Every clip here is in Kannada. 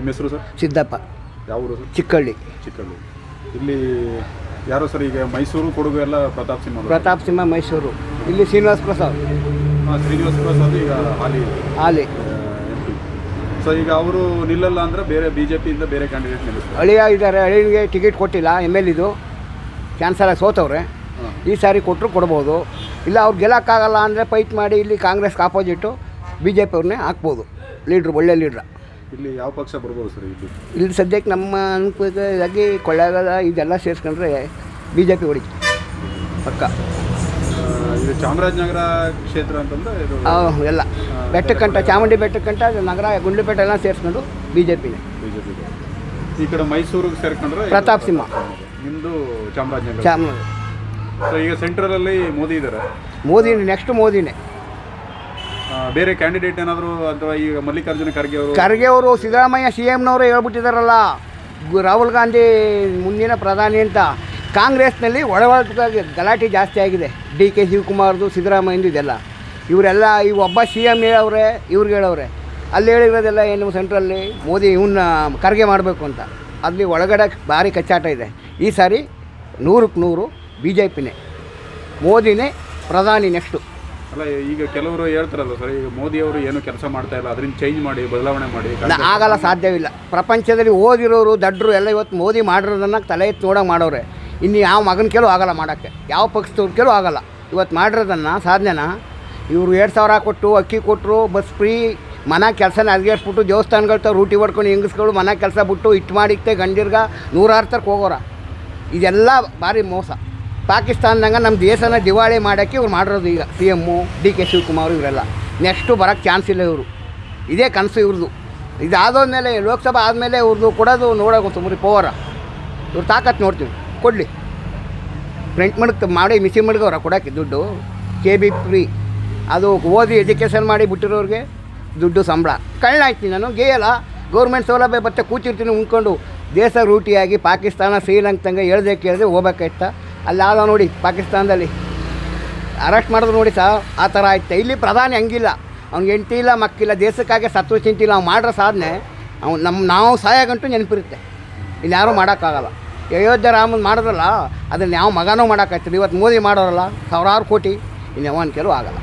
ನಿಮ್ಮ ಹೆಸರು ಸರ್? ಸಿದ್ದಪ್ಪ. ಯಾವ ಊರು ಸರ್? ಚಿಕ್ಕಳ್ಳಿ. ಚಿಕ್ಕಳ್ಳಿ. ಇಲ್ಲಿ ಯಾರು ಸರ್ ಈಗ ಮೈಸೂರು ಕೊಡಗು ಎಲ್ಲ ಪ್ರತಾಪ್ ಸಿಂಹ ಅವರು. ಪ್ರತಾಪ್ ಸಿಂಹ ಮೈಸೂರು. ಇಲ್ಲಿ ಶ್ರೀನಿವಾಸ್ ಪ್ರಸಾದ್. ಹಾ, ಶ್ರೀನಿವಾಸ ಪ್ರಸಾದ್ ಈಗ ಹಾಲಿ. ಹಾಲಿ. ಎಂ ಪಿ ಸೊ ಈಗ ಅವರು ನಿಲ್ಲಲ್ಲ ಅಂದ್ರೆ ಬೇರೆ ಬಿ ಜೆ ಪಿಯಿಂದ ಬೇರೆ ಕ್ಯಾಂಡಿಡೇಟ್ ನಿಲ್ಲಿಸ್ತಾರೆ. ಅಳಿಯ ಇದ್ದಾರೆ. ಅಳಿಯನಿಗೆ ಟಿಕೆಟ್ ಕೊಟ್ಟಿಲ್ಲ ಎಂ ಎಲ್ ಇದು ಕ್ಯಾನ್ಸಲ್ ಆಗಿ ಸೋತವ್ರೆ. ಹಾಂ. ಈ ಸಾರಿ ಕೊಟ್ಟರು ಕೊಡ್ಬೋದು. ಇಲ್ಲ ಅವ್ರು ಗೆಲ್ಲಕ್ಕಾಗಲ್ಲ ಅಂದರೆ ಫೈಟ್ ಮಾಡಿ ಇಲ್ಲಿ ಕಾಂಗ್ರೆಸ್ಗೆ ಆಪೋಸಿಟ್ಟು ಬಿ ಜೆ ಪಿ ಅವ್ರನ್ನೇ ಹಾಕ್ಬೋದು. ಲೀಡ್ರು ಒಳ್ಳೆ ಲೀಡ್ರ ಇಲ್ಲಿ ಯಾವ ಪಕ್ಷ ಬರ್ಬೋದು ಸರ್ ಇಲ್ಲಿ? ಇಲ್ಲಿ ಸದ್ಯಕ್ಕೆ ನಮ್ಮ ಅನುಕೂಲವಾಗಿ ಕೊಳ್ಳೇಗಾಲ ಇದೆಲ್ಲ ಸೇರಿಸ್ಕೊಂಡ್ರೆ ಬಿ ಜೆ ಪಿ ಹೊಡಿ ಪಕ್ಕ ಇದು ಚಾಮರಾಜನಗರ ಕ್ಷೇತ್ರ ಅಂತಂದ್ರೆ ಇದು ಎಲ್ಲ. ಬೆಟ್ಟಕ್ಕಂಟ ಚಾಮುಂಡಿ ಬೆಟ್ಟಕ್ಕಂಟ ನಗರ ಗುಂಡ್ಲುಪೇಟೆ ಎಲ್ಲ ಸೇರಿಸ್ಕೊಂಡು ಬಿ ಜೆ ಪಿನೇ ಬಿ ಜೆ ಈ ಕಡೆ ಮೈಸೂರಿಗೆ ಸೇರ್ಕೊಂಡ್ರೆ ಇದು ಪ್ರತಾಪ್ ಸಿಂಹ. ನಿಮ್ಮದು ಚಾಮರಾಜನಗರ. ಚಾಮುಂಡಿ ಸೊ ಈಗ ಸೆಂಟ್ರಲಲ್ಲಿ ಮೋದಿ ಇದ್ದಾರೆ ಮೋದಿ ನೆಕ್ಸ್ಟ್ ಮೋದಿನೇ. ಬೇರೆ ಕ್ಯಾಂಡಿಡೇಟ್ ಏನಾದರೂ ಅಥವಾ ಈಗ ಮಲ್ಲಿಕಾರ್ಜುನ ಖರ್ಗೆ ಅವರು ಖರ್ಗೆ ಅವರು ಸಿದ್ದರಾಮಯ್ಯ ಸಿ ಎಮ್ನವರು ಹೇಳ್ಬಿಟ್ಟಿದಾರಲ್ಲ. ಗು- ರಾಹುಲ್ ಗಾಂಧಿ ಮುಂದಿನ ಪ್ರಧಾನಿ ಅಂತ. ಕಾಂಗ್ರೆಸ್ನಲ್ಲಿ ಒಳಗೊಳಗಾಗಿ ಗಲಾಟೆ ಜಾಸ್ತಿ ಆಗಿದೆ. ಡಿ ಕೆ ಶಿವಕುಮಾರ್ದು, ಸಿದ್ದರಾಮಯ್ಯಂದು ಇದೆಲ್ಲ. ಇವರೆಲ್ಲ ಈ ಒಬ್ಬ ಸಿ ಎಂ ಹೇಳವ್ರೆ, ಇವ್ರಿಗೆ ಹೇಳವ್ರೆ. ಅಲ್ಲಿ ಹೇಳಿರೋದೆಲ್ಲ ಏನು ಸೆಂಟ್ರಲ್ಲಿ ಮೋದಿ ಇವನ್ನ ಖರ್ಗೆ ಮಾಡಬೇಕು ಅಂತ. ಅಲ್ಲಿ ಒಳಗಡೆ ಭಾರಿ ಕಚ್ಚಾಟ ಇದೆ. ಈ ಸಾರಿ ನೂರಕ್ಕೆ ನೂರು ಬಿ ಜೆ ಪಿನೇ ಮೋದಿನೇ ಪ್ರಧಾನಿ ನೆಕ್ಸ್ಟು ಅಲ್ಲ ಈಗ ಕೆಲವರು ಹೇಳ್ತಾರಲ್ಲ ಸರ್ ಈಗ ಮೋದಿ ಅವರು ಏನು ಕೆಲಸ ಮಾಡ್ತಾ ಇಲ್ಲ ಅದರಿಂದ ಚೇಂಜ್ ಮಾಡಿ ಬದಲಾವಣೆ ಮಾಡಿ ನ- ಆಗಲ್ಲ ಸಾಧ್ಯವಿಲ್ಲ. ಪ್ರಪಂಚದಲ್ಲಿ ಓದಿರೋರು ದಡ್ರು ಎಲ್ಲ ಇವತ್ತು ಮೋದಿ ಮಾಡಿರೋದನ್ನ ತಲೆ ಎತ್ತಿ ನೋಡೋಕೆ ಮಾಡೋರೆ. ಇನ್ನು ಯಾವ ಮಗನ ಕೇಳೋ ಆಗಲ್ಲ ಮಾಡೋಕ್ಕೆ. ಯಾವ ಪಕ್ಷದವ್ರ ಕೇಳೋ ಆಗಲ್ಲ. ಇವತ್ತು ಮಾಡಿರೋದನ್ನು ಸಾಧನೆನ ಇವರು ಎರಡು ಸಾವಿರ ಕೊಟ್ಟು ಅಕ್ಕಿ ಕೊಟ್ಟರು ಬಸ್ ಫ್ರೀ ಮನೆ ಕೆಲಸನ ಬಿಟ್ಟು ದೇವಸ್ಥಾನಗಳ ತಾವು ರೂಟಿ ಹೊಡ್ಕೊಂಡು ಹೆಂಗಸ್ಗಳು ಮನೆ ಕೆಲಸ ಬಿಟ್ಟು ಇಟ್ಟು ಮಾಡಿಕ್ತೆ ಗಂಡಿರ್ಗ ನೂರಾರು ತರ್ಕ ಹೋಗೋರ. ಇದೆಲ್ಲ ಭಾರಿ ಮೋಸ. ಪಾಕಿಸ್ತಾನದಂಗೆ ನಮ್ಮ ದೇಶನ ದಿವಾಳಿ ಮಾಡೋಕ್ಕೆ ಇವ್ರು ಮಾಡಿರೋದು ಈಗ C M D K Shivakumar ಇವರೆಲ್ಲ. ನೆಕ್ಸ್ಟು ಬರೋಕ್ಕೆ ಚಾನ್ಸ್ ಇಲ್ಲ ಇವರು. ಇದೇ ಕನಸು ಇವ್ರದ್ದು ಇದಾದಮೇಲೆ ಲೋಕಸಭಾ ಆದಮೇಲೆ ಇವ್ರದ್ದು ಕೊಡೋದು ನೋಡೋಕೆ ಸುಮ್ಮನೆ ಪವರ ಇವ್ರು ತಾಕತ್ತು ನೋಡ್ತೀವಿ. ಕೊಡಲಿ. ಪ್ರಿಂಟ್ ಮಡಕ್ ಮಾಡಿ ಮಿಸಿ ಮಡ್ಗವ್ರ ಕೊಡೋಕ್ಕೆ ದುಡ್ಡು. ಕೆ ಬಿ ಫ್ರೀ ಅದು ಓದಿ ಎಜುಕೇಷನ್ ಮಾಡಿ ಬಿಟ್ಟಿರೋರಿಗೆ ದುಡ್ಡು ಸಂಬಳ. ಕಳ್ಳಾಯ್ತೀನಿ ನಾನು, ಗೇಯಲ್ಲ. ಗೌರ್ಮೆಂಟ್ ಸೌಲಭ್ಯ ಬತ್ತೆ ಕೂತಿರ್ತೀನಿ ಉಣ್ಕೊಂಡು. ದೇಶ ರೂಟಿಯಾಗಿ ಪಾಕಿಸ್ತಾನ ಶ್ರೀಲಂಕಂಗೆ ಹೇಳ್ದೆ ಕೇಳಿದೆ ಹೋಗ್ಬೇಕಾಯ್ತ? ಅಲ್ಲಿ ಆದ ನೋಡಿ ಪಾಕಿಸ್ತಾನದಲ್ಲಿ. ಅರೆಸ್ಟ್ ಮಾಡಿದ್ರು ನೋಡಿ ಸರ್ ಆ ಥರ ಆಯ್ತು. ಇಲ್ಲಿ ಪ್ರಧಾನಿ ಹಂಗಿಲ್ಲ. ಅವ್ನಿಗೆ ಹೆಂಡತಿ ಇಲ್ಲ ಮಕ್ಕಿಲ್ಲ ದೇಶಕ್ಕಾಗಿ ಸತ್ವ ಚಿಂತಿಲ್ಲ ಅವ್ನು ಮಾಡಿರೋ ಸಾಧನೆ. ಅವ್ನು ನಮ್ಮ ನಾವು ಸಹಾಯಗಂಟು ನೆನಪಿರುತ್ತೆ. ಇಲ್ಲಿ ಯಾರೂ ಮಾಡೋಕ್ಕಾಗಲ್ಲ. ಅಯೋಧ್ಯ ರಾಮನ್ ಮಾಡಿದ್ರಲ್ಲ ಅದನ್ನು ಯಾವ ಮಗನೂ ಮಾಡೋಕ್ಕಾಗ್ತದೆ ಇವತ್ತು ಮೋದಿ ಮಾಡೋರಲ್ಲ ಸಾವಿರಾರು ಕೋಟಿ. ಇನ್ನು ಯಾವನ್ ಕೆಲವು ಆಗಲ್ಲ.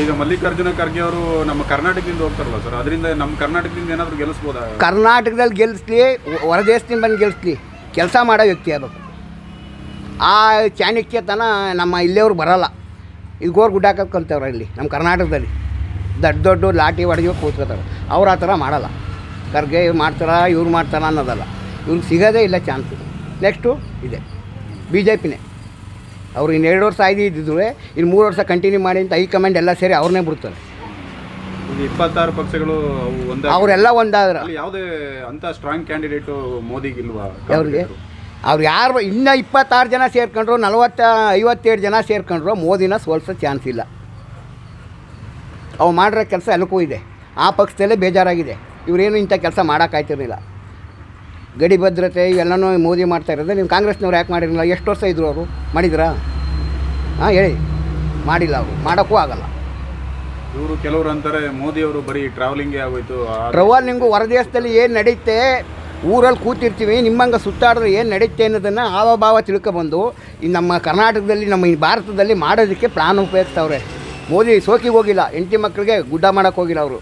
ಈಗ ಮಲ್ಲಿಕಾರ್ಜುನ ಖರ್ಗೆ ಅವರು ನಮ್ಮ ಕರ್ನಾಟಕದಿಂದ ಹೋಗ್ತಾರಲ್ಲ ಸರ್ ಅದರಿಂದ ನಮ್ಮ ಕರ್ನಾಟಕದಿಂದ ಏನಾದರೂ ಗೆಲ್ಲಿಸ್ಬೋದಾ? ಕರ್ನಾಟಕದಲ್ಲಿ ಗೆಲ್ಲಿಸ್ಲಿ ಹೊರದೇಶದಿಂದ ಬಂದು ಗೆಲ್ಲಿಸ್ಲಿ. ಕೆಲಸ ಮಾಡೋ ವ್ಯಕ್ತಿ ಆಗಬೇಕು. ಆ ಚಾಣಕ್ಯತನ ನಮ್ಮ ಇಲ್ಲಿಯವ್ರು ಬರೋಲ್ಲ. ಇದು ಗೋರ್ ಗುಡ್ಡ ಕಲ್ತವ್ರೆ ಇಲ್ಲಿ ನಮ್ಮ ಕರ್ನಾಟಕದಲ್ಲಿ. ದೊಡ್ಡ ದೊಡ್ಡ ಲಾಟಿ ಹೊಡೆದು ಕೂತ್ಕೋತಾರೆ ಅವ್ರು ಆ ಥರ ಮಾಡಲ್ಲ. ಖರ್ಗೆ ಮಾಡ್ತಾರ ಇವ್ರು ಮಾಡ್ತಾರ ಅನ್ನೋದಲ್ಲ. ಇವ್ರಿಗೆ ಸಿಗೋದೇ ಇಲ್ಲ ಚಾನ್ಸ್. ನೆಕ್ಸ್ಟು ಇದೆ ಬಿ ಜೆ ಪಿನೇ ಅವ್ರು ಇನ್ನು ಎರಡು ವರ್ಷ ಆಯ್ದು ಇದ್ದಿದ್ರು ಇನ್ನು ಮೂರು ವರ್ಷ ಕಂಟಿನ್ಯೂ ಮಾಡಿ ಅಂತ ಹೈಕಮಾಂಡ್ ಎಲ್ಲ ಸೇರಿ ಅವ್ರನ್ನೇ ಬಿಡ್ತಾರೆ. ಇಪ್ಪತ್ತಾರು ಪಕ್ಷಗಳು ಅವರೆಲ್ಲ ಒಂದಾದ್ರೆ. ಯಾವುದೇ ಅಂತ ಸ್ಟ್ರಾಂಗ್ ಕ್ಯಾಂಡಿಡೇಟು ಮೋದಿಗಿಲ್ವಾ? ಅವ್ರಿಗೆ ಅವ್ರು ಯಾರು ಇನ್ನೂ ಇಪ್ಪತ್ತಾರು ಜನ ಸೇರ್ಕೊಂಡ್ರು ನಲವತ್ತ ಐವತ್ತೇಳು ಜನ ಸೇರ್ಕೊಂಡ್ರು ಮೋದಿನ ಸೋಲ್ಸೋ ಚಾನ್ಸ್ ಇಲ್ಲ. ಅವು ಮಾಡಿರೋ ಕೆಲಸ ಎಲ್ಲಕ್ಕೂ ಇದೆ. ಆ ಪಕ್ಷದಲ್ಲೇ ಬೇಜಾರಾಗಿದೆ. ಇವರೇನು ಇಂಥ ಕೆಲಸ ಮಾಡೋಕ್ಕಾಯ್ತಿರಲಿಲ್ಲ ಗಡಿ ಭದ್ರತೆ ಇವೆಲ್ಲನೂ ಮೋದಿ ಮಾಡ್ತಾ ಇರೋದು. ನೀವು ಕಾಂಗ್ರೆಸ್ನವ್ರು ಯಾಕೆ ಮಾಡಿರಲಿಲ್ಲ? ಎಷ್ಟು ವರ್ಷ ಇದ್ರು ಅವರು? ಮಾಡಿದ್ರಾ? ಹಾಂ ಹೇಳಿ. ಮಾಡಿಲ್ಲ ಅವರು. ಮಾಡೋಕ್ಕೂ ಆಗಲ್ಲ. ಇವರು ಕೆಲವರು ಅಂತಾರೆ ಮೋದಿ ಅವರು ಬರೀ ಟ್ರಾವೆಲಿಂಗೇ ಆಗೋಯ್ತು. ಟ್ರಾವೆಲಿಂಗು ಟ್ರವಲಿಂಗು ಹೊರದೇಶದಲ್ಲಿ ಏನು ನಡೀತೆ? ಊರಲ್ಲಿ ಕೂತಿರ್ತೀವಿ, ನಿಮ್ಮಂಗೆ ಸುತ್ತಾಡಿದ್ರೆ ಏನು ನಡೆಯುತ್ತೆ ಅನ್ನೋದನ್ನು ಹಾವಭಾವ ತಿಳ್ಕೊಬಂದು ಈ ನಮ್ಮ ಕರ್ನಾಟಕದಲ್ಲಿ, ನಮ್ಮ ಈ ಭಾರತದಲ್ಲಿ ಮಾಡೋದಕ್ಕೆ ಪ್ರಾಣ ಉಪಯೋಗಿಸ್ತವ್ರೆ. ಮೋದಿ ಸೋಕಿಗೆ ಹೋಗಿಲ್ಲ, ಹೆಂಡತಿ ಮಕ್ಕಳಿಗೆ ಗುಡ್ಡ ಮಾಡೋಕ್ಕೆ ಹೋಗಿಲ್ಲ ಅವರು.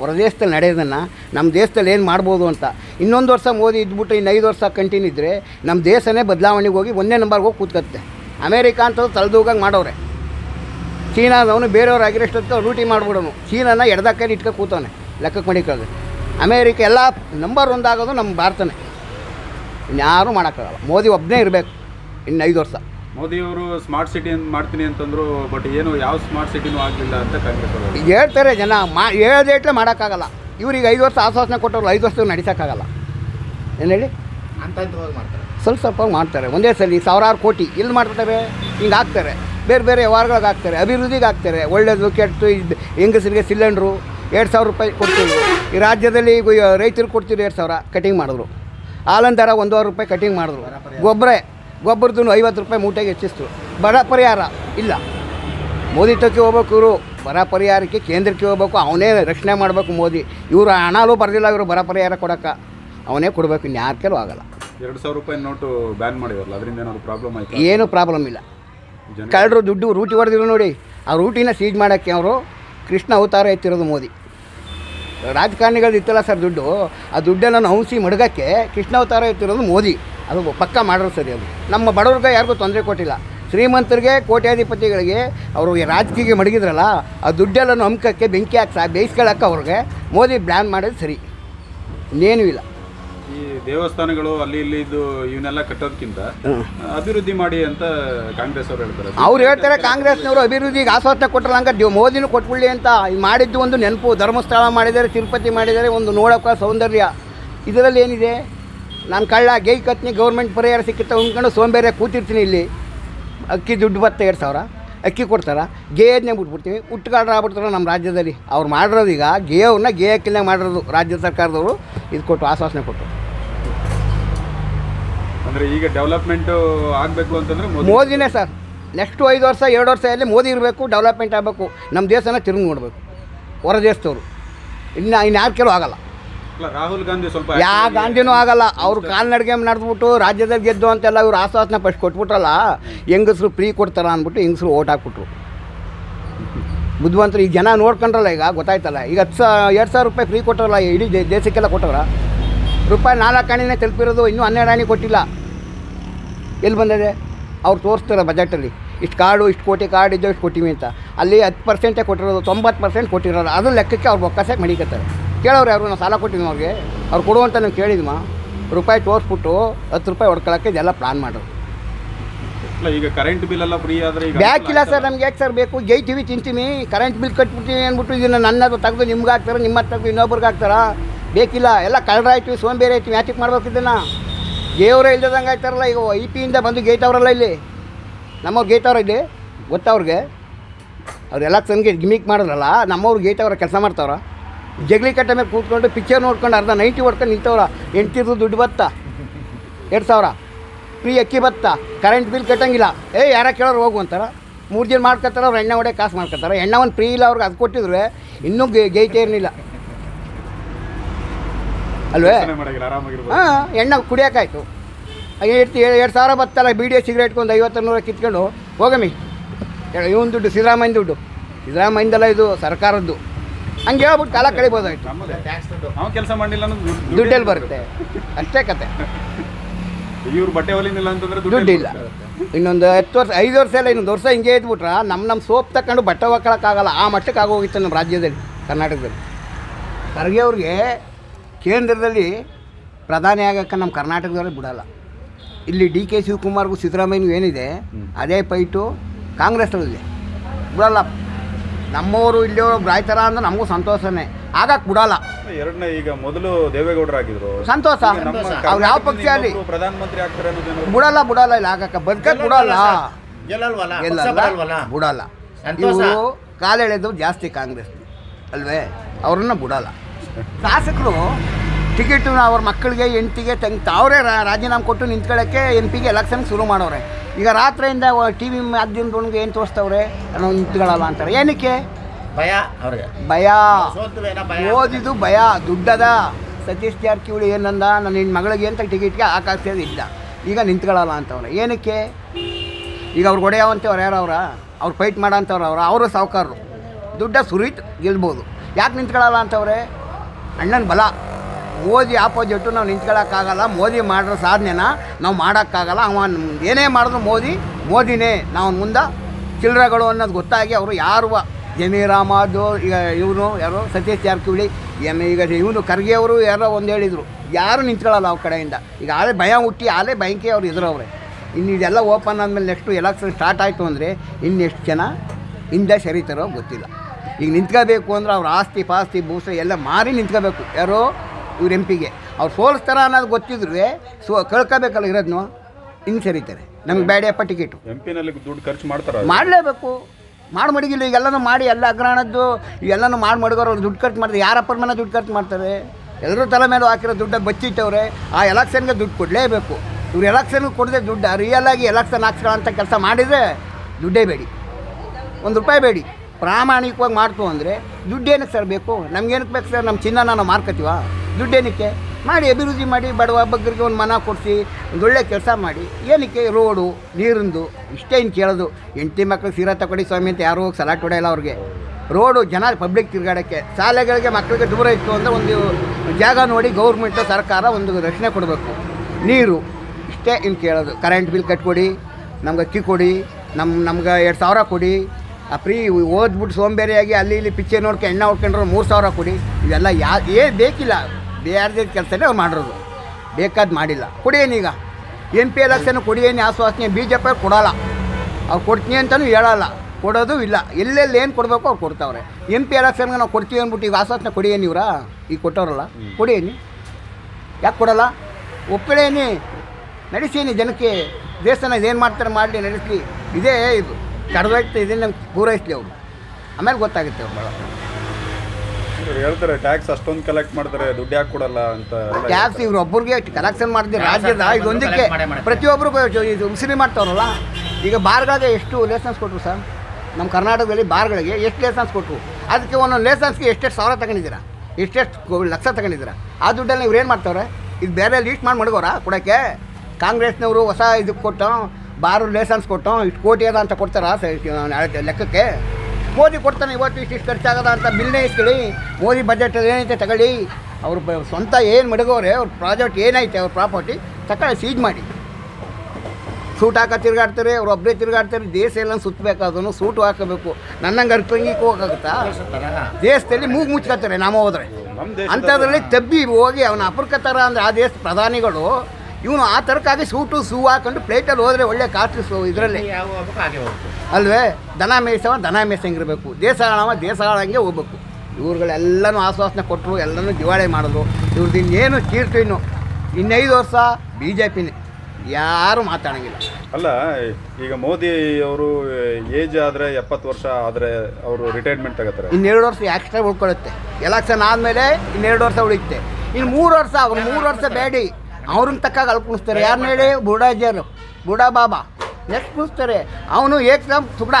ಹೊರದೇಶದಲ್ಲಿ ನಡೆಯೋದನ್ನು ನಮ್ಮ ದೇಶದಲ್ಲಿ ಏನು ಮಾಡ್ಬೋದು ಅಂತ. ಇನ್ನೊಂದು ವರ್ಷ ಮೋದಿ ಇದ್ಬಿಟ್ಟು ಇನ್ನು ಐದು ವರ್ಷ ಕಂಟಿನ್ಯೂ ಇದ್ದರೆ ನಮ್ಮ ದೇಶನೇ ಬದಲಾವಣೆಗೆ ಹೋಗಿ ಒಂದೇ ನಂಬರ್ಗೆ ಹೋಗಿ ಕೂತ್ಕತ್ತೆ. ಅಮೇರಿಕಾ ಅಂತ ತಲೆದೂಗಂಗೆ ಮಾಡೋರೆ. ಚೀನಾದವನು ಬೇರೆಯವ್ರು ಆಗಿರೋಷ್ಟೊತ್ತು ರೂಟಿ ಮಾಡ್ಬಿಡೋನು. ಚೀನಾನ ಎಡ್ದಕ್ಕಲ್ಲಿ ಇಟ್ಕೊ ಕೂತವನೆ ಲೆಕ್ಕಕ್ಕೆ ಮಡಿಕೊಳ್ಳೋದು ಅಮೇರಿಕ ಎಲ್ಲ ನಂಬರ್ ಒಂದು ಆಗೋದು ನಮ್ಮ ಭಾರತನೇ. ಇನ್ಯಾರೂ ಮಾಡೋಕ್ಕಾಗಲ್ಲ. ಮೋದಿ ಒಬ್ಬನೇ ಇರಬೇಕು ಇನ್ನು ಐದು ವರ್ಷ. ಮೋದಿ ಅವರು ಸ್ಮಾರ್ಟ್ ಸಿಟಿ ಅಂತ ಮಾಡ್ತೀನಿ ಅಂತಂದ್ರು ಬಟ್ ಏನು ಯಾವ ಸ್ಮಾರ್ಟ್ ಸಿಟಿನೂ ಆಗಲಿಲ್ಲ ಅಂತ ಕಾಂಗ್ರೆಸ್ ಅವರು ಹೇಳ್ತಾರೆ. ಜನ ಮಾ ಹೇಳ್ದೇಟ್ಲೆ ಮಾಡೋಕ್ಕಾಗಲ್ಲ. ಇವ್ರಿಗೆ ಐದು ವರ್ಷ ಆಶ್ವಾಸನೆ ಕೊಟ್ಟವ್ರು ಐದು ವರ್ಷ ನಡೀಸೋಕ್ಕಾಗಲ್ಲ. ಏನು ಹೇಳಿ? ಸ್ವಲ್ಪ ಸ್ವಲ್ಪ ಮಾಡ್ತಾರೆ. ಒಂದೇ ಸಲ ಸಾವಿರಾರು ಕೋಟಿ ಇಲ್ಲಿ ಮಾಡ್ತಾರೆ ಹಿಂಗೆ ಹಾಕ್ತಾರೆ. ಬೇರೆ ಬೇರೆ ವ್ಯವಹಾರಗಳಿಗೆ ಹಾಕ್ತಾರೆ ಅಭಿವೃದ್ಧಿಗೆ ಹಾಕ್ತಾರೆ. ಒಳ್ಳೇದು ಕೆಟ್ಟು ಇದು ಹೆಂಗಸರಿಗೆ ಸಿಲಿಂಡ್ರು ಎರಡು ಸಾವಿರ ರೂಪಾಯಿ ಕೊಡ್ತೀವಿ ಈ ರಾಜ್ಯದಲ್ಲಿ ರೈತರು ಕೊಡ್ತಿದ್ರು ಎರಡು ಸಾವಿರ ಕಟಿಂಗ್ ಮಾಡಿದ್ರು. ಹಾಲನ್ ದರ ಒಂದೂವರೆ ರೂಪಾಯಿ ಕಟಿಂಗ್ ಮಾಡಿದ್ರು. ಗೊಬ್ಬರ ಗೊಬ್ಬರದ್ದು ಐವತ್ತು ರೂಪಾಯಿ ಮೂಟೆಗೆ ಹೆಚ್ಚಿಸ್ತು. ಬರ ಪರಿಹಾರ ಇಲ್ಲ. ಮೋದಿ ತಕ್ಕೆ ಹೋಗ್ಬೇಕು ಇವರು. ಬರ ಪರಿಹಾರಕ್ಕೆ ಕೇಂದ್ರಕ್ಕೆ ಹೋಗ್ಬೇಕು. ಅವನೇ ರಕ್ಷಣೆ ಮಾಡಬೇಕು ಮೋದಿ. ಇವರು ಹಣಾಲು ಬರೆದಿಲ್ಲ ಇವರು ಬರ ಪರಿಹಾರ ಕೊಡೋಕೆ ಅವನೇ ಕೊಡಬೇಕು ಇನ್ನು ಯಾರ ಕೆಲವು ಆಗಲ್ಲ. ಎರಡು ಸಾವಿರ ರೂಪಾಯಿ ನೋಟು ಬ್ಯಾನ್ ಮಾಡಿದಾರಲ್ಲ ಅದರಿಂದ ಏನಾದ್ರು ಪ್ರಾಬ್ಲಮ್ ಆಯಿತು? ಏನೂ ಪ್ರಾಬ್ಲಮ್ ಇಲ್ಲ. ಕಳ್ಳರು ದುಡ್ಡು ರೂಟಿ ಹೊಡೆದಿರು ನೋಡಿ. ಆ ರೂಟಿನ ಸೀಜ್ ಮಾಡೋಕ್ಕೆ ಅವರು ಕೃಷ್ಣ ಅವತಾರ ಎತ್ತಿರೋದು ಮೋದಿ. ರಾಜಕಾರಣಿಗಳು ಇತ್ತಲ್ಲ ಸರ್ ದುಡ್ಡು, ಆ ದುಡ್ಡೆಲ್ಲ ಹೌಸಿ ಮಡಗಕ್ಕೆ ಕೃಷ್ಣಾವತಾರ ಎತ್ತಿರೋದು ಮೋದಿ. ಅದು ಪಕ್ಕ ಮಾಡೋರು ಸರಿ ಅದು. ನಮ್ಮ ಬಡವ್ರಿಗೆ ಯಾರಿಗೂ ತೊಂದರೆ ಕೊಟ್ಟಿಲ್ಲ. ಶ್ರೀಮಂತರಿಗೆ ಕೋಟ್ಯಾಧಿಪತಿಗಳಿಗೆ ಅವರು ರಾಜಕೀಯ ಮಡಗಿದ್ರಲ್ಲ, ಆ ದುಡ್ಡೆಲ್ಲ ನಮ್ಕಕ್ಕೆ ಬೆಂಕಿ ಹಾಕ್ಸ, ಬೇಯಿಸ್ಕೊಳಕ್ಕೆ ಅವ್ರಿಗೆ ಮೋದಿ ಬ್ಲ್ಯಾನ್ ಮಾಡೋದು ಸರಿ. ಇನ್ನೇನೂ ಇಲ್ಲ. ಈ ದೇವಸ್ಥಾನಗಳು ಅಲ್ಲಿ ಇಲ್ಲಿ ಇದು ಇವನ್ನೆಲ್ಲ ಕಟ್ಟೋದಕ್ಕಿಂತ ಅಭಿವೃದ್ಧಿ ಮಾಡಿ ಅಂತ ಕಾಂಗ್ರೆಸ್ ಅವರು ಹೇಳ್ತಾರೆ. ಅವ್ರು ಹೇಳ್ತಾರೆ ಕಾಂಗ್ರೆಸ್ನವರು ಅಭಿವೃದ್ಧಿಗೆ ಆಶ್ವಾಸನೆ ಕೊಟ್ಟರೆ ಹಂಗೆ ಮೋದಿನೂ ಕೊಟ್ಬಿಡಲಿ ಅಂತ ಮಾಡಿದ್ದು ಒಂದು ನೆನಪು ಧರ್ಮಸ್ಥಳ ಮಾಡಿದ್ದಾರೆ ತಿರುಪತಿ ಮಾಡಿದ್ದಾರೆ ಒಂದು ನೋಡೋಕೆ ಸೌಂದರ್ಯ. ಇದರಲ್ಲಿ ಏನಿದೆ? ನಾನು ಕಳ್ಳ ಗೈ ಕತ್ನಿ ಗೌರ್ಮೆಂಟ್ ಪರಿಹಾರ ಸಿಕ್ಕಿತ್ತ ಉಂದ್ಕೊಂಡು ಸೋಂಬೇರೆ ಕೂತಿರ್ತೀನಿ ಇಲ್ಲಿ. ಅಕ್ಕಿ ದುಡ್ಡು ಬತ್ತ ಎರಡು ಸಾವಿರ ಅಕ್ಕಿ ಕೊಡ್ತಾರೆ ಗೇಯದನ್ನೇ ಬಿಟ್ಬಿಡ್ತೀವಿ. ಹುಟ್ಟುಗಾಡ್ರು ಆಗ್ಬಿಡ್ತಾರೆ ನಮ್ಮ ರಾಜ್ಯದಲ್ಲಿ. ಅವ್ರು ಮಾಡಿರೋದು ಈಗ ಗೇಯವ್ರನ್ನ ಗೇಯಕ್ಕಿಲ್ಲೇ ಮಾಡಿರೋದು ರಾಜ್ಯ ಸರ್ಕಾರದವರು ಇದು ಕೊಟ್ಟು ಆಶ್ವಾಸನೆ ಕೊಟ್ಟು. ಅಂದ್ರೆ ಈಗ ಡೆವಲಪ್ಮೆಂಟ್ ಆಗಬೇಕು ಅಂತಂದ್ರೆ ಮೋದಿನೇ ಸರ್. ನೆಕ್ಸ್ಟು ಐದು ವರ್ಷ ಎರಡು ವರ್ಷದಲ್ಲಿ ಮೋದಿ ಇರಬೇಕು ಡೆವಲಪ್ಮೆಂಟ್ ಆಗಬೇಕು. ನಮ್ಮ ದೇಶನ ತಿರುಗಿ ನೋಡಬೇಕು. ಹೊರ ದೇಶದವರು. ಇನ್ನು ಇನ್ನು ಯಾರು ಕೆಲವು ಆಗಲ್ಲ. ರಾಹುಲ್ ಗಾಂಧಿ ಸ್ವಲ್ಪ ಯಾ ಗಾಂಧಿನೂ ಆಗಲ್ಲ. ಅವ್ರು ಕಾಲ್ನಡಿಗೆ ನಡೆದ್ಬಿಟ್ಟು ರಾಜ್ಯದಲ್ಲಿ ಗೆದ್ದು ಅಂತೆಲ್ಲ ಇವರು ಆಶ್ವಾಸನೆ ಫಸ್ಟ್ ಕೊಟ್ಬಿಟ್ರಲ್ಲ ಹೆಂಗಸರು ಫ್ರೀ ಕೊಡ್ತಾರ ಅಂದ್ಬಿಟ್ಟು ಹೆಂಗಸರು ಓಟ್ ಹಾಕ್ಬಿಟ್ರು. ಬುದ್ಧಿವಂತರು ಈ ಜನ ನೋಡ್ಕೊಂಡ್ರಲ್ಲ ಈಗ ಗೊತ್ತಾಯ್ತಲ್ಲ. ಈಗ ಹತ್ತು ಸಾ ಎರಡು ಸಾವಿರ ರೂಪಾಯಿ ಫ್ರೀ ಕೊಟ್ಟರಲ್ಲ ಇಡೀ ದೇಶಕ್ಕೆಲ್ಲ ಕೊಟ್ಟವ್ರ? ರೂಪಾಯಿ ನಾಲ್ಕು ಹಣಿನೇ ತಲುಪಿರೋದು ಇನ್ನೂ ಹನ್ನೆರಡು ಹಣಿ ಕೊಟ್ಟಿಲ್ಲ. ಎಲ್ಲಿ ಬಂದಿದೆ ಅವ್ರು ತೋರಿಸ್ತಾರೆ ಬಜೆಟಲ್ಲಿ ಇಷ್ಟು ಕಾರ್ಡು ಇಷ್ಟು ಕೋಟಿ ಕಾರ್ಡ್ ಇದ್ದೋ ಇಷ್ಟು ಕೊಟ್ಟಿವಿ ಅಂತ. ಅಲ್ಲಿ ಹತ್ತು ಪರ್ಸೆಂಟೇ ಕೊಟ್ಟಿರೋದು ತೊಂಬತ್ತು ಪರ್ಸೆಂಟ್ ಕೊಟ್ಟಿರೋದು ಅದ್ರ ಲೆಕ್ಕಕ್ಕೆ ಅವ್ರು ಒಕ್ಕಸೆ ಮಡಿಕತ್ತಾರೆ. ಕೇಳೋರು ಯಾರು ನಾವು ಸಾಲ ಕೊಟ್ಟಿದ್ವಿ ಅವ್ರಿಗೆ ಅವ್ರು ಕೊಡುವಂತ ನಾನು ಕೇಳಿದ್ಮ? ರೂಪಾಯಿ ತೋರಿಸ್ಬಿಟ್ಟು ಹತ್ತು ರೂಪಾಯಿ ಹೊಡ್ಕೊಳಕ್ಕೆ ಇದೆಲ್ಲ ಪ್ಲಾನ್ ಮಾಡೋರು ಈಗ ಕರೆಂಟ್ ಬಿಲ್ ಎಲ್ಲ ಫ್ರೀ ಆದರೆ ಈಗ ಬ್ಯಾಕ್ ಇಲ್ಲ ಸರ್ ನಮ್ಗೆ ಯಾಕೆ ಸರ್ ಬೇಕು? ಗೈತೀವಿ ತಿಂತೀನಿ ಕರೆಂಟ್ ಬಿಲ್ ಕಟ್ಬಿಡ್ತೀವಿ ಅಂದ್ಬಿಟ್ಟು ಇದನ್ನು ನನ್ನದು ತೆಗೆದು ನಿಮ್ಗೆ ಹಾಕ್ತಾರೆ ನಿಮ್ಮ ತೆಗೆದು ಇನ್ನೊಬ್ರಿಗೆ ಹಾಕ್ತಾರ? ಬೇಕಿಲ್ಲ ಎಲ್ಲ ಕಳ್ಳರಾಯ್ತೀವಿ ಸೋಂಬೇರಿ ಆಯ್ತೀವಿ ಮ್ಯಾಚಿಕ್ ಮಾಡ್ಬೇಕು ಇದನ್ನು? ದೇವರೇ ಇಲ್ದಂಗೆ ಆಯ್ತಾರಲ್ಲ ಈಗ ಐ ಪಿಯಿಂದ ಬಂದು ಗೇಟ್ ಅವರಲ್ಲ ಇಲ್ಲಿ? ನಮ್ಮವ್ರು ಗೇಟ್ ಅವ್ರ ಇಲ್ಲಿ? ಗೊತ್ತವ್ರಿಗೆ ಅವರೆಲ್ಲ ತಂಗಿ ಗಿಮಿಕ್ ಮಾಡಿದ್ರಲ್ಲ, ನಮ್ಮವ್ರು ಗೇಟ್ ಅವರ ಕೆಲಸ ಮಾಡ್ತಾವ್ರ. ಜಗಲಿ ಕಟ್ಟ ಮೇಲೆ ಕೂತ್ಕೊಂಡು ಪಿಕ್ಚರ್ ನೋಡ್ಕೊಂಡು ಅರ್ಧ ನೈಂಟಿ ಹೊಡ್ಕೊಂಡು ನಿಂತವ್ರ. ಎಂಟಿರ್ದು ದುಡ್ಡು ಬತ್ತ? ಎರಡು ಸಾವಿರ. ಫ್ರೀ ಅಕ್ಕಿ ಬತ್ತ? ಕರೆಂಟ್ ಬಿಲ್ ಕಟ್ಟಂಗಿಲ್ಲ. ಏ, ಯಾರ ಕೇಳೋರು ಹೋಗು ಅಂತಾರ. ಮೂರು ಜನ ಮಾಡ್ಕೊತಾರೆ, ಅವ್ರು ಎಣ್ಣೆ ಹೊಡೆ ಕಾಸು ಮಾಡ್ಕೊತಾರೆ. ಎಣ್ಣೆ ಒಂದು ಫ್ರೀ ಇಲ್ಲ ಅವ್ರಿಗೆ, ಅದು ಕೊಟ್ಟಿದ್ರೆ ಇನ್ನೂ ಗೇಟ್ ಇರಲಿಲ್ಲ. ಅಲ್ವೇ? ಹಾಂ ಎಣ್ಣೆ ಕುಡಿಯೋಕ್ಕಾಯ್ತು. ಎರಡು ಎರಡು ಸಾವಿರ ಬತ್ತಲ್ಲ ಬೀಡಿಯೋ ಸಿಗರೇಟ್ಗೆ ಒಂದು ಐವತ್ತು ನೂರ ಕಿತ್ಕೊಂಡು ಹೋಗಮ್ಮಿ ಇವನ್ ದುಡ್ಡು ಸಿದ್ದರಾಮಯ್ಯನ ದುಡ್ಡು. ಸಿದ್ದರಾಮಯ್ಯದಲ್ಲ ಇದು ಸರ್ಕಾರದ್ದು. ಹಂಗೆ ಹೇಳ್ಬಿಟ್ಟು ಕಾಲ ಕಳಿಬೋದಾಯ್ತು. ಕೆಲಸ ಮಾಡಿಲ್ಲ ದುಡ್ಡಲ್ಲಿ ದುಡ್ಡು- ದುಡ್ಡೆಲ್ಲಿ ಬರುತ್ತೆ. ಅಷ್ಟೇ ಕತೆ. ಇವ್ರು ಬಟ್ಟೆ ಹೊಲಿನಿಲ್ಲ ಅಂತಂದ್ರೆ ದುಡ್ಡು ಇಲ್ಲ ಇನ್ನೊಂದು ಹತ್ತು ವರ್ಷ ಐದು ವರ್ಷ ಎಲ್ಲ ಇನ್ನೊಂದು ವರ್ಷ ಹಿಂಗೆ ಇದ್ಬಿಟ್ರೆ ನಮ್ಮ ನಮ್ಮ ಸೋಪ್ ತಗೊಂಡು ಬಟ್ಟೆ ಒಕ್ಕಳಕ್ಕಾಗಲ್ಲ. ಆ ಮಟ್ಟಕ್ಕೆ ಆಗೋಗಿತ್ತು ನಮ್ಮ ರಾಜ್ಯದಲ್ಲಿ ಕರ್ನಾಟಕದಲ್ಲಿ. ಖರ್ಗೆ ಅವ್ರಿಗೆ ಕೇಂದ್ರದಲ್ಲಿ ಪ್ರಧಾನಿ ಆಗಕ್ಕೆ ನಮ್ಮ ಕರ್ನಾಟಕದವರೇ ಬಿಡಲ್ಲ. ಇಲ್ಲಿ ಡಿ ಕೆ ಶಿವಕುಮಾರ್ಗೂ ಸಿದ್ದರಾಮಯ್ಯಗೂ ಏನಿದೆ ಅದೇ ಪೈಟು ಕಾಂಗ್ರೆಸ್ನಲ್ಲಿದೆ ಬಿಡಲ್ಲ. ನಮ್ಮವರು ಇಲ್ಲಿಯವರು ಬ್ರಾಯ್ತಾರ ಅಂದ್ರೆ ನಮಗೂ ಸಂತೋಷನೇ. ಆಗಕ್ಕೆ ಬಿಡಲ್ಲ. ಎರಡನೇ ಈಗ ಮೊದಲು ದೇವೇಗೌಡರು ಆಗಿದ್ರು. ಸಂತೋಷ. ಅವ್ರು ಯಾವ ಪಕ್ಷ ಅಲ್ಲಿ? ಪ್ರಧಾನಮಂತ್ರಿ ಆಗ್ತಾರೆ ಬಿಡಲ್ಲ ಬಿಡಲ್ಲ ಇಲ್ಲ ಆಗಕ್ಕೆ. ಬದುಕಕ್ಕೆ ಬಿಡಲ್ಲ. ಬಿಡಲ್ಲ. ಇವರು ಕಾಲೆಳೆದು ಜಾಸ್ತಿ ಕಾಂಗ್ರೆಸ್ ಅಲ್ವೇ? ಅವ್ರನ್ನ ಬಿಡಲ್ಲ. ಶಾಸಕರು ಟಿಕೆಟು ಅವ್ರ ಮಕ್ಕಳಿಗೆ ಹೆಂಡ್ತಿಗೆ ತಂಗ್ ಅವರೇ ರಾಜೀನಾಮೆ ಕೊಟ್ಟು ನಿಂತ್ಕೊಳ್ಳೋಕ್ಕೆ ಎನ್ ಪಿಗೆ ಎಲೆಕ್ಷನ್ ಶುರು ಮಾಡೋರೆ. ಈಗ ರಾತ್ರಿಯಿಂದ ಟಿ ವಿ ಮಾಧ್ಯಮದೊಳಗೆ ಏನು ತೋರಿಸ್ತವ್ರೆ? ನಾವು ನಿಂತ್ಕೊಳ್ಳಲ್ಲ ಅಂತಾರೆ. ಏನಕ್ಕೆ? ಭಯ ಅವ್ರಿಗೆ. ಭಯ. ಓದಿದ್ದು ಭಯ ದುಡ್ಡದ. ಸತೀಶ್ ಜಾರಕಿಹೊಳಿ ಏನಂದ ನನ್ನ ಹೆಣ್ಣು ಮಗಳಿಗೆ ಅಂತ ಟಿಕೆಟ್ಗೆ ಹಾಕಾಕ್ತಿದ್ದು ಇಲ್ಲ. ಈಗ ನಿಂತ್ಕೊಳ್ಳಲ್ಲ ಅಂತವ್ರೆ. ಏನಕ್ಕೆ? ಈಗ ಅವ್ರು ಹೊಡೆಯವಂತವ್ರು ಯಾರು ಅವ್ರ? ಅವ್ರು ಫೈಟ್ ಮಾಡೋಂಥವ್ರು ಅವ್ರು. ಅವರು ಸಾವುಕಾರರು. ದುಡ್ಡ ಸುರಿತು ಗೆಲ್ಬೋದು. ಯಾಕೆ ನಿಂತ್ಕೊಳ್ಳಲ್ಲ ಅಂತವ್ರೆ? ಅಣ್ಣನ ಬಲ. ಮೋದಿ ಆಪೋಸಿಟ್ಟು ನಾವು ನಿಂತ್ಕೊಳ್ಳೋಕ್ಕಾಗಲ್ಲ ಮೋದಿ ಮಾಡಿರೋ ಸಾಧನೆನ ನಾವು ಮಾಡೋಕ್ಕಾಗಲ್ಲ. ಅವ ಏನೇ ಮಾಡಿದ್ರು ಮೋದಿ, ಮೋದಿನೇ. ನಾವು ಮುಂದೆ ಚಿಲ್ಲರೆಗಳು ಅನ್ನೋದು ಗೊತ್ತಾಗಿ ಅವರು ಯಾರು ಜಮೀರ್ ಅಹಮದ್ ಈಗ ಇವನು ಯಾರು? ಸತೀಶ್ ಜಾರಕಿಹೊಳಿ. ಎಂ ಈಗ ಇವನು ಖರ್ಗೆ ಅವರು ಯಾರೋ ಒಂದು ಹೇಳಿದರು. ಯಾರು ನಿಂತ್ಕೊಳ್ಳಲ್ಲ ಅವ್ರ ಕಡೆಯಿಂದ. ಈಗ ಆಲೇ ಭಯ ಹುಟ್ಟಿ ಆಲೇ ಭಯಂಕಿ ಅವ್ರು ಎದುರವ್ರೆ. ಇನ್ನು ಇದೆಲ್ಲ ಓಪನ್ ಆದಮೇಲೆ ನೆಕ್ಸ್ಟು ಎಲೆಕ್ಷನ್ ಸ್ಟಾರ್ಟ್ ಆಯಿತು ಅಂದರೆ ಇನ್ನೆಷ್ಟು ಜನ ಹಿಂದೆ ಸರಿತಾರೋ ಗೊತ್ತಿಲ್ಲ. ಈಗ ನಿಂತ್ಕೋಬೇಕು ಅಂದ್ರೆ ಅವ್ರ ಆಸ್ತಿ ಪಾಸ್ತಿ ಭೂಸ ಎಲ್ಲ ಮಾರಿ ನಿಂತ್ಕೋಬೇಕು. ಯಾರೋ? ಇವ್ರ ಎಂ ಪಿಗೆ ಅವ್ರು ಸೋಲಿಸ್ತಾರ ಅನ್ನೋದು ಗೊತ್ತಿದ್ರು ಸೊ ಕಳ್ಕೋಬೇಕಲ್ಲ ಇರೋದನ್ನು ಹಿಂಗೆ ಸರಿತಾರೆ ನಮ್ಗೆ ಬೇಡಪ್ಪ ಟಿಕೆಟು. ಎಂ ಪಿನಲ್ಲಿ ದುಡ್ಡು ಖರ್ಚು ಮಾಡ್ತಾರೆ ಮಾಡಲೇಬೇಕು. ಮಾಡಿ ಮಡಗಿಲ್ಲ. ಈಗೆಲ್ಲನೂ ಮಾಡಿ ಎಲ್ಲ ಅಗ್ರಹಣದ್ದು ಇವೆಲ್ಲನೂ ಮಾಡಿ ಮಡಗೋರು ಅವ್ರು ದುಡ್ಡು ಖರ್ಚು ಮಾಡ್ತಾರೆ. ಯಾರಪ್ಪರ ಮನೆ ದುಡ್ಡು ಖರ್ಚು ಮಾಡ್ತಾರೆ? ಎಲ್ಲರೂ ತಲೆ ಮೇಲೆ ಹಾಕಿರೋ ದುಡ್ಡ ಬಚ್ಚಿಟ್ಟವ್ರೆ ಆ ಎಲೆಕ್ಷನ್ಗೆ ದುಡ್ಡು ಕೊಡಲೇಬೇಕು. ಇವ್ರು ಎಲೆಕ್ಷನ್ಗೆ ಕೊಡದೆ ದುಡ್ಡು ರಿಯಲ್ ಆಗಿ ಎಲೆಕ್ಷನ್ ಹಾಕ್ಸ್ಕೊಳ್ಳೋ ಕೆಲಸ ಮಾಡಿದರೆ ದುಡ್ಡೇ ಬೇಡಿ. ಒಂದು ರೂಪಾಯಿ ಬೇಡಿ. ಪ್ರಾಮಾಣಿಕವಾಗಿ ಮಾಡ್ತು ಅಂದರೆ ದುಡ್ಡೇನಕ್ಕೆ ಸರ್ ಬೇಕು? ನಮ್ಗೇನಕ್ಕೆ ಬೇಕು ಸರ್? ನಮ್ಮ ಚಿನ್ನ ನಾವು ಮಾರ್ಕತೀವ ದುಡ್ಡೇನಕ್ಕೆ ಮಾಡಿ ಅಭಿವೃದ್ಧಿ ಮಾಡಿ ಬಡವ ಬಗ್ಗರಿಗೆ ಒಂದು ಮನ ಕೊಡಿಸಿ ಒಂದೊಳ್ಳೆ ಕೆಲಸ ಮಾಡಿ. ಏನಕ್ಕೆ ರೋಡು, ನೀರಿಂದು? ಇಷ್ಟೇ ಇನ್ನು ಕೇಳೋದು. ಹೆಂಡತಿ ಮಕ್ಳಿಗೆ ಸೀರೆ ತಗೊಡಿ ಸ್ವಾಮಿ ಅಂತ ಯಾರೂ ಹೋಗಿ ಸಲಾಟ್ ಹೊಡೆಯಲ್ಲ ಅವ್ರಿಗೆ. ರೋಡು ಜನ ಪಬ್ಲಿಕ್ ತಿರುಗಾಡೋಕ್ಕೆ. ಶಾಲೆಗಳಿಗೆ ಮಕ್ಕಳಿಗೆ ದೂರ ಇತ್ತು ಅಂದರೆ ಒಂದು ಜಾಗ ನೋಡಿ ಗೌರ್ಮೆಂಟ್ ಸರ್ಕಾರ ಒಂದು ರಕ್ಷಣೆ ಕೊಡಬೇಕು. ನೀರು, ಇಷ್ಟೇ ಇನ್ನು ಕೇಳೋದು. ಕರೆಂಟ್ ಬಿಲ್ ಕಟ್ಕೊಡಿ, ನಮ್ಗೆ ಅಕ್ಕಿ ಕೊಡಿ ನಮ್ಮ ನಮ್ಗೆ ಎರಡು ಸಾವಿರ ಕೊಡಿ. ಆ ಫ್ರೀ ಓದ್ಬಿಟ್ಟು ಸೋಂಬೇರಿಯಾಗಿ ಅಲ್ಲಿ ಇಲ್ಲಿ ಪಿಚ್ಚೆ ನೋಡ್ಕೊಂಡು ಎಣ್ಣೆ ಹೊಡ್ಕೊಂಡ್ರೆ ಮೂರು ಸಾವಿರ ಕೊಡಿ. ಇವೆಲ್ಲ ಯಾ ಏನು ಬೇಕಿಲ್ಲ. ಬೇರೆ ಕೆಲಸನೇ ಅವ್ರು ಮಾಡಿರೋದು. ಬೇಕಾದ ಮಾಡಿಲ್ಲ. ಕೊಡಿಯೇನೀಗ ಎಂ ಪಿ ಎಲೆಕ್ಷನ್ ಕೊಡಿಯೇನಿ ಆಶ್ವಾಸನೆ ಬಿ ಜೆ ಪಿ ಕೊಡೋಲ್ಲ. ಅವ್ರು ಕೊಡ್ತೀನಿ ಅಂತಲೂ ಹೇಳಲ್ಲ. ಕೊಡೋದು ಇಲ್ಲ. ಎಲ್ಲೆಲ್ಲಿ ಏನು ಕೊಡಬೇಕು ಅವ್ರು ಕೊಡ್ತಾವ್ರೆ. ಎಂ ಪಿ ಎಲೆಕ್ಷನ್ಗೆ ನಾವು ಕೊಡ್ತೀವಿ ಅಂದ್ಬಿಟ್ಟು ಈಗ ಆಶ್ವಾಸನೆ ಕೊಡಿಯೇನಿ ಇವ್ರಾ? ಈಗ ಕೊಟ್ಟವ್ರಲ್ಲ. ಕೊಡಿಯೇನಿ ಯಾಕೆ ಕೊಡೋಲ್ಲ? ಒಪ್ಪಳೇನಿ ನಡೆಸೇನಿ ಜನಕ್ಕೆ? ದೇವಸ್ಥಾನ ಏನು ಮಾಡ್ತಾರೆ ಮಾಡಲಿ ನಡೆಸಲಿ. ಇದೇ ಇದು. ಕಡ್ದೋಯ್ತು ಇದನ್ನು ಪೂರೈಸಲಿ ಅವರು. ಆಮೇಲೆ ಗೊತ್ತಾಗುತ್ತೆ ಅವ್ರು ಭಾಳ. ಇವ್ರು ಹೇಳ್ತಾರೆ ಟ್ಯಾಕ್ಸ್ ಅಷ್ಟೊಂದು ಕಲೆಕ್ಟ್ ಮಾಡ್ತಾರೆ ದುಡ್ಡು ಯಾಕೆ ಕೊಡಲ್ಲ ಅಂತ ಎಲ್ಲ ಟ್ಯಾಕ್ಸ್ ಇವ್ರು ಒಬ್ಬರಿಗೆ ಕಲೆಕ್ಷನ್ ಮಾಡಿದ್ರೆ ರಾಜ್ಯದ ಇದೊಂದಕ್ಕೆ ಪ್ರತಿಯೊಬ್ಬರು ಇದು ಮಾಡ್ತಾವ್ರಲ್ಲ ಮಾಡ್ತಾರಲ್ಲ ಈಗ ಬಾರ್ಗಳಿಗೆ ಎಷ್ಟು ಲೈಸೆನ್ಸ್ ಕೊಟ್ಟರು ಸರ್ ನಮ್ಮ ಕರ್ನಾಟಕದಲ್ಲಿ ಬಾರ್ಗಳಿಗೆ ಎಷ್ಟು ಲೈಸೆನ್ಸ್ ಕೊಟ್ಟರು ಅದಕ್ಕೆ ಒಂದೊಂದು ಲೈಸೆನ್ಸ್ಗೆ ಎಷ್ಟೆಷ್ಟು ಸಾವಿರ ತಗೊಂಡಿದ್ದೀರಾ? ಎಷ್ಟೆಷ್ಟು ಲಕ್ಷ ತಗೊಂಡಿದ್ದೀರಾ? ಆ ದುಡ್ಡಲ್ಲಿ ಇವ್ರು ಏನು ಮಾಡ್ತಾವ್ರೆ? ಇದು ಬೇರೆ ಲೀಸ್ಟ್ ಮಾಡಿ ಮಡಗೋರ ಕೊಡೋಕ್ಕೆ? ಕಾಂಗ್ರೆಸ್ನವರು ಹೊಸ ಇದಕ್ಕೆ ಕೊಟ್ಟು ಬಾರು ಲೈಸೆನ್ಸ್ ಕೊಟ್ಟು ಇಷ್ಟು ಕೋಟಿ ಅದ ಅಂತ ಕೊಡ್ತಾರ? ಲೆಕ್ಕಕ್ಕೆ. ಮೋದಿ ಕೊಡ್ತಾನೆ ಇವತ್ತು ಇಷ್ಟು ಖರ್ಚಾಗದ ಅಂತ ಬಿಲ್ನೇ ಇಸ್ಕೊಳ್ಳಿ. ಮೋದಿ ಬಜೆಟ್ ಏನೈತೆ ತಗೊಳ್ಳಿ. ಅವ್ರ ಬ- ಸ್ವಂತ ಏನು ಮಡಗೋರೆ ಅವ್ರ ಪ್ರಾಜೆಕ್ಟ್ ಏನೈತೆ ಅವ್ರ ಪ್ರಾಪರ್ಟಿ ತಗೊಳ್ಳಿ ಸೀಜ್ ಮಾಡಿ. ಸೂಟ್ ಹಾಕೋ ತಿರುಗಾಡ್ತಾರೆ ಅವ್ರು ಒಬ್ಬರೇ ತಿರುಗಾಡ್ತಾರೆ ದೇಶ ಎಲ್ಲ ಸುತ್ತಬೇಕಾದ್ರು ಸೂಟ್ ಹಾಕಬೇಕು. ನನ್ನಂಗೆ ಅರ್ಪಂಗಿಕ್ಕೆ ಹೋಗಾಗುತ್ತಾ ದೇಶದಲ್ಲಿ ಮೂಗು ಮುಚ್ಕೋತಾರೆ ನಾಮ ಹೋದ್ರೆ ಅಂಥದ್ರಲ್ಲಿ ತಬ್ಬಿ ಹೋಗಿ ಅವನ ಅಪರ್ಕತರ ಅಂದರೆ ಆ ದೇಶ ಪ್ರಧಾನಿಗಳು ಇವನು ಆ ಥರಕ್ಕಾಗಿ ಸೂಟು ಸೂ ಹಾಕೊಂಡು ಪ್ಲೇಟಲ್ಲಿ ಹೋದರೆ ಒಳ್ಳೆ ಕಾಸ್ಟ್ಲಿ ಸೂ ಇದರಲ್ಲಿ. ಅಲ್ವೇ? ದನ ಮೇಯಿಸವ ದನ ಮೇಯಿಸಂಗಿರಬೇಕು ದೇಶ ಆಳವ ದೇಶ ಆಳಂಗೆ ಹೋಗ್ಬೇಕು. ಇವ್ರುಗಳೆಲ್ಲನೂ ಆಶ್ವಾಸನೆ ಕೊಟ್ಟರು ಎಲ್ಲನೂ ದಿವಾಳಿ ಮಾಡಿದ್ರು. ಇವ್ರದ್ದು ಇನ್ನೇನು ಕೀರ್ತಿ ಇನ್ನು. ಇನ್ನೈದು ವರ್ಷ ಬಿ ಜೆ ಪಿನೇ ಯಾರು ಮಾತಾಡಂಗಿಲ್ಲ. ಅಲ್ಲ ಈಗ ಮೋದಿ ಅವರು ಏಜ್ ಆದರೆ ಎಪ್ಪತ್ತು ವರ್ಷ ಆದರೆ ಅವರು ರಿಟೈರ್ಮೆಂಟ್ ತಗೋತಾರೆ. ಇನ್ನೆರಡು ವರ್ಷ ಎಕ್ಸ್ಟ್ರಾ ಉಳ್ಕೊಳ್ಳುತ್ತೆ? ಎಲೆಕ್ಷನ್ ಆದಮೇಲೆ ಇನ್ನೆರಡು ವರ್ಷ ಉಳಿಯುತ್ತೆ. ಇನ್ನು ಮೂರು ವರ್ಷ ಅವ್ರು ಮೂರು ವರ್ಷ ಬೇಡಿ. ಅವ್ರನ್ನ ತಕ್ಕಾಗ ಅಲ್ಲಿ ಕುಣಿಸ್ತಾರೆ. ಯಾರನ್ನ ಹೇಳಿ? ಬುಡಾಜರು ಬುಡಾ ಬಾಬಾ. ನೆಕ್ಸ್ಟ್ ಕುಣಿಸ್ತಾರೆ? ಅವನು ಏಕ್ದಮ್ ತುಗಡ.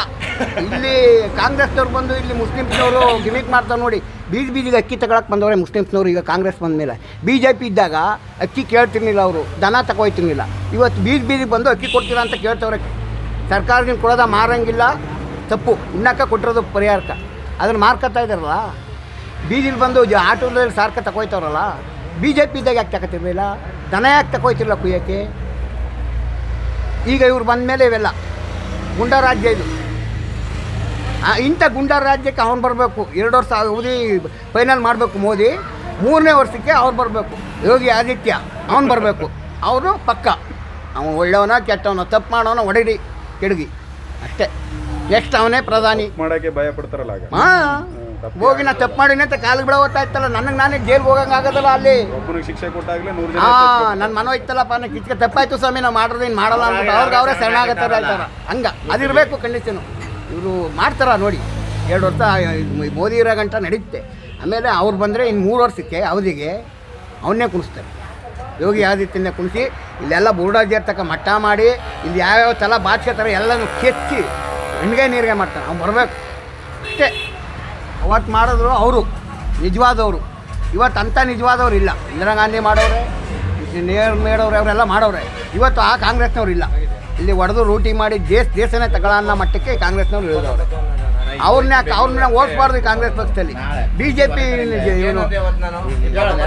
ಇಲ್ಲಿ ಕಾಂಗ್ರೆಸ್ನವ್ರು ಬಂದು ಇಲ್ಲಿ ಮುಸ್ಲಿಮ್ಸ್ನವರು ಗಿಮಿಕ್ ಮಾಡ್ತಾರೆ ನೋಡಿ. ಬೀದಿ ಬೀಜಿಗೆ ಅಕ್ಕಿ ತಗೊಳಕ್ಕೆ ಬಂದವರೇ ಮುಸ್ಲಿಮ್ಸ್ನವರು. ಈಗ ಕಾಂಗ್ರೆಸ್ ಬಂದ ಮೇಲೆ. ಬಿ ಜೆ ಪಿ ಇದ್ದಾಗ ಅಕ್ಕಿ ಕೇಳ್ತಿರ್ಲಿಲ್ಲ ಅವರು. ದನ ತಗೋಯ್ತಿರ್ಲಿಲ್ಲ. ಇವತ್ತು ಬೀದಿ ಬೀದಿಗೆ ಬಂದು ಅಕ್ಕಿ ಕೊಡ್ತೀರ ಅಂತ ಕೇಳ್ತವ್ರೆ. ಸರ್ಕಾರದಿಂದ ಕೊಡೋದ ಮಾರಂಗಿಲ್ಲ. ತಪ್ಪು. ಇನ್ನಕ್ಕ ಕೊಟ್ಟಿರೋದು ಪರಿಹಾರಕ್ಕೆ ಅದನ್ನು ಮಾರ್ಕತ್ತಾ ಇದ್ದಾರಲ್ಲ? ಬೀದಿಲಿ ಬಂದು ಆಟೋದಲ್ಲಿ ಸಾರ್ಕ ತಗೋಯ್ತವ್ರಲ್ಲ? ಬಿ ಜೆ ಪಿದಾಗ ಇದ್ದಾಗ ಯಾಕೆ ತಗೋತಿರ್ಲಿಲ್ಲ? ದನ ಯಾಕೆ ತಗೋಯ್ತಿರಲ್ಲ ಕುಯ್ಯೋಕ್ಕೆ? ಈಗ ಇವ್ರು ಬಂದ ಮೇಲೆ ಇವೆಲ್ಲ. ಗುಂಡ ರಾಜ್ಯ ಇದು. ಇಂಥ ಗುಂಡ ರಾಜ್ಯಕ್ಕೆ ಅವ್ನು ಬರಬೇಕು. ಎರಡು ವರ್ಷ ಅವಧಿ ಫೈನಲ್ ಮಾಡಬೇಕು ಮೋದಿ. ಮೂರನೇ ವರ್ಷಕ್ಕೆ ಅವ್ರು ಬರಬೇಕು. ಯೋಗಿ ಆದಿತ್ಯ ಅವ್ನು ಬರಬೇಕು. ಅವರು ಪಕ್ಕ. ಅವನು ಒಳ್ಳೆಯವನ ಕೆಟ್ಟವನ ತಪ್ಪು ಮಾಡೋನ ಒಡಗಿ ಕೆಡಗಿ. ಅಷ್ಟೇ. ನೆಕ್ಸ್ಟ್ ಅವನೇ ಪ್ರಧಾನಿ. ಮಾಡೋಕ್ಕೆ ಭಯ ಪಡ್ತಾರಲ್ಲ ಹಾಂ. ಹೋಗಿ ನಾ ತಪ್ಪು ಮಾಡಿನಿ ಅಂತ ಕಾಲಿಗೆ ಬೀಳೋತ್ತಾಯ್ತಲ್ಲ ನನಗೆ ನಾನೇ ಜೈಲ್ಗೆ ಹೋಗಂಗೆ ಆಗೋದಲ್ಲ ಅಲ್ಲಿ. ಒಬ್ಬನಿಗೆ ಶಿಕ್ಷೆ ಕೊಟ್ಟಾಗ್ಲೇ ನೂರು ಜನ ಹಾಂ ನನ್ನ ಮನೋ ಇತ್ತಲ್ಲಪ್ಪ ನಾ ಕಿಚ್ಕ ತಪ್ಪಾಯ್ತು ಸ್ವಾಮಿ ನಾವು ಮಾಡೋದೇನು ಮಾಡಲ್ಲ ಅಂದ್ಬಿಟ್ಟು ಅವ್ರಿಗೆ ಅವರೇ ಶರಣಾಗತ್ತಾರೆ ಆಯ್ತಾರ ಹಂಗ ಅದಿರಬೇಕು ಕಂಡೀಷನು ಇವರು ಮಾಡ್ತಾರ ನೋಡಿ ಎರಡು ವರ್ಷ ಮೋದಿ ಇರೋ ಗಂಟ ನಡೀತೆ. ಆಮೇಲೆ ಅವ್ರು ಬಂದರೆ ಇನ್ನು ಮೂರು ವರ್ಷಕ್ಕೆ ಅವಧಿಗೆ ಅವನ್ನೇ ಕುಣಿಸ್ತಾರೆ. ಯೋಗಿ ಆದಿತ್ಯನೇ ಕುಣಿಸಿ ಇಲ್ಲೆಲ್ಲ ಬುರುಡಾಜಿಯರ್ ತಕ್ಕ ಮಟ್ಟ ಮಾಡಿ ಇಲ್ಲಿ ಯಾವ್ಯಾವ ತಲ ಬಾಚ್ಕೋತಾರೆ ಎಲ್ಲನೂ ಕೆಚ್ಚಿ ಹಣ್ಗೆ ನೀರಿಗೆ ಮಾಡ್ತಾರೆ. ಅವ್ನು ಬರಬೇಕು. ಅಷ್ಟೇ. ಅವತ್ತು ಮಾಡಿದ್ರು ಅವರು, ನಿಜವಾದವರು. ಇವತ್ತು ಅಂಥ ನಿಜವಾದವ್ರು ಇಲ್ಲ. ಇಂದಿರಾ ಗಾಂಧಿ ಮಾಡೋರೆ ನೇರ್ ಮೇಡವ್ರೆ, ಅವರೆಲ್ಲ ಮಾಡೋರೆ. ಇವತ್ತು ಆ ಕಾಂಗ್ರೆಸ್ನವ್ರು ಇಲ್ಲ. ಇಲ್ಲಿ ಒಡೆದು ರೂಟಿ ಮಾಡಿ ದೇಶ, ದೇಶನೇ ತಗೊಳ್ಳೋ ಅನ್ನೋ ಮಟ್ಟಕ್ಕೆ ಕಾಂಗ್ರೆಸ್ನವ್ರು ಇಳಿದವ್ರೆ. ಅವ್ರನ್ನ ಅವ್ರನ್ನ ಓಡಿಸ್ಬಾರ್ದು ಕಾಂಗ್ರೆಸ್ ಪಕ್ಷದಲ್ಲಿ? ಬಿ ಜೆ ಪಿ ಏನು?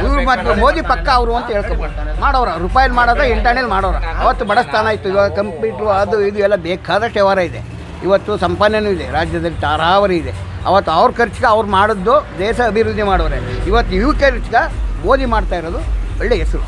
ಇವ್ರು ಮತ್ತು ಮೋದಿ ಪಕ್ಕ ಅವರು ಅಂತ ಹೇಳ್ಕೊಬೋದು. ಮಾಡೋರ ರೂಪಾಯಿ ಮಾಡೋದ, ಇಂಟರ್ನೆಲ್ ಮಾಡೋರ. ಅವತ್ತು ಬಡಸ್ತಾನ ಇತ್ತು. ಇವಾಗ ಕಂಪ್ಯೂಟ್ರು, ಅದು, ಇದು ಎಲ್ಲ ಬೇಕಾದಷ್ಟು ವ್ಯವಹಾರ ಇದೆ. ಇವತ್ತು ಸಂಪಾದನೆಯೂ ಇದೆ. ರಾಜ್ಯದಲ್ಲಿ ತಾರಾವರಿ ಇದೆ. ಅವತ್ತು ಅವ್ರ ಖರ್ಚಿಗೆ ಅವ್ರು ಮಾಡಿದ್ದು ದೇಶ ಅಭಿವೃದ್ಧಿ ಮಾಡೋರೆ ಇವತ್ತು ಇವ್ರ ಖರ್ಚಿಗೆ ಓದಿ ಮಾಡ್ತಾ ಇರೋದು ಒಳ್ಳೆಯ ಹೆಸರು.